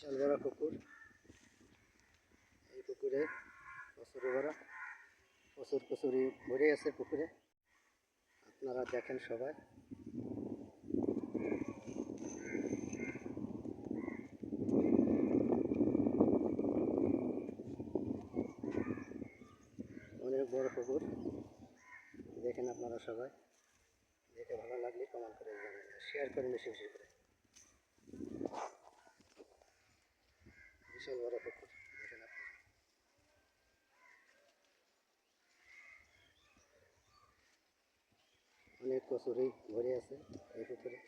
বিশাল বড় পুকুর। এই পুকুরে কচুরি ভরা প্রচুর কচুরি ভরে আছে পুকুরে। আপনারা দেখেন সবাই। অনেক বড় পুকুর। দেখেন আপনারা সবাই। দেখে ভালো লাগলে কমেন্ট করে জানাবেন। শেয়ার করেন বেশি বেশি করে। বিশাল বড় পুকুর দেখেন অনেক কচুরি ভরে আছে এই পুকুরে।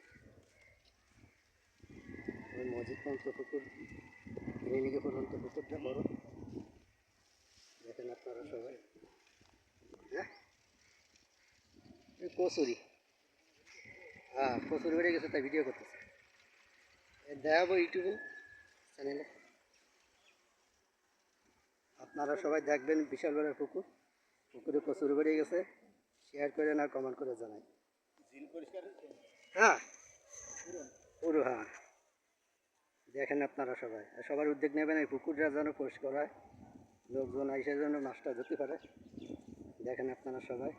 মসজিদ পর্যন্ত পুকুর রেলিগে পর্যন্ত পুকুরটা বড়। দেখেন আপনারা সবাই। হ্যাঁ? কচুরি। হ্যাঁ কচুরি বেড়ে গেছে, তাই ভিডিও করতেছে। দেখাবো ইউটিউবে চ্যানেলে। আপনারা সবাই দেখবেন বিশাল বড় পুকুর। পুকুরে প্রচুর বেড়ে গেছে। শেয়ার করেন আর কমেন্ট করে জানাই। হ্যাঁ। পুরো হ্যাঁ। দেখেন আপনারা সবাই। আর সবার উদ্যোগ নেবেন এই পুকুরটা যেন পরিষ্কার হয়। লোকজন এসে যেন মাছটা ধরতে পারে। দেখেন আপনারা সবাই।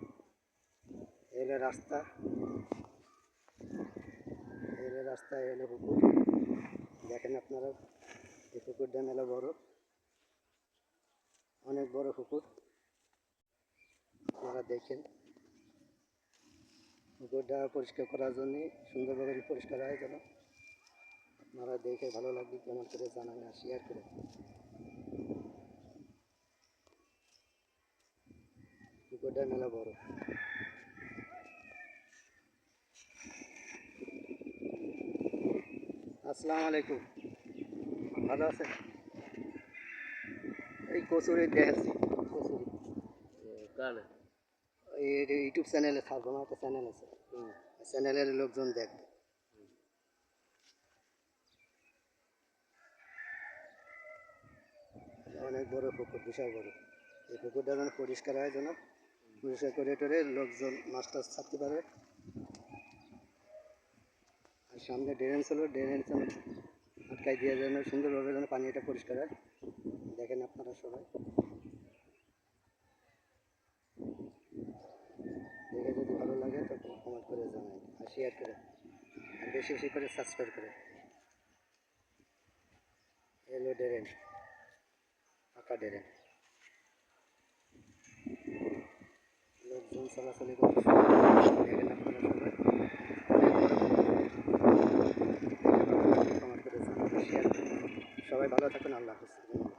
এলে রাস্তা। এলে রাস্তা এলে পুকুর। দেখেন আপনারা। এই পুকুরটা মেলা বড়। অনেক বড় পুকুর। আপনারা দেখেন। পুকুরটা পরিষ্কার করার জন্য সুন্দরভাবে পরিষ্কার হয় যেন আপনারা দেখে ভালো লাগবে, কেমন করে জানান আর শেয়ার করে পুকুরটা মেলা বড়। আসসালামু আলাইকুম। ভালো আছেন? এই কচুরি। দেখেছি কচুরি ইউটিউব চ্যানেলে থাকব আমার একটা চ্যানেল আছে। চ্যানেলের লোকজন দেখবে। অনেক বড় পুকুর বিশাল বড়। এই পুকুরটা যেন পরিষ্কার হয় যেন পরিষ্কার করে টরে লোকজন মাছ টাছ ছাড়তে পারবে। আর সামনে ড্রেন ছিল ড্রেনের যেন আটকাই দিয়ে যেন সুন্দরভাবে যেন পানিটা পরিষ্কার হয়। দেখেন আপনারা সবাই। দেখে যদি ভালো লাগে, তো কমেন্ট করে জানাই। আর শেয়ার করে। আর বেশি বেশি করে সাবস্ক্রাইব করে। এলো ডেরেন ফাঁকা ডেরেন লোকজন চলাচলি করে। সবাই ভালো থাকুন, আল্লাহ হাফিজ।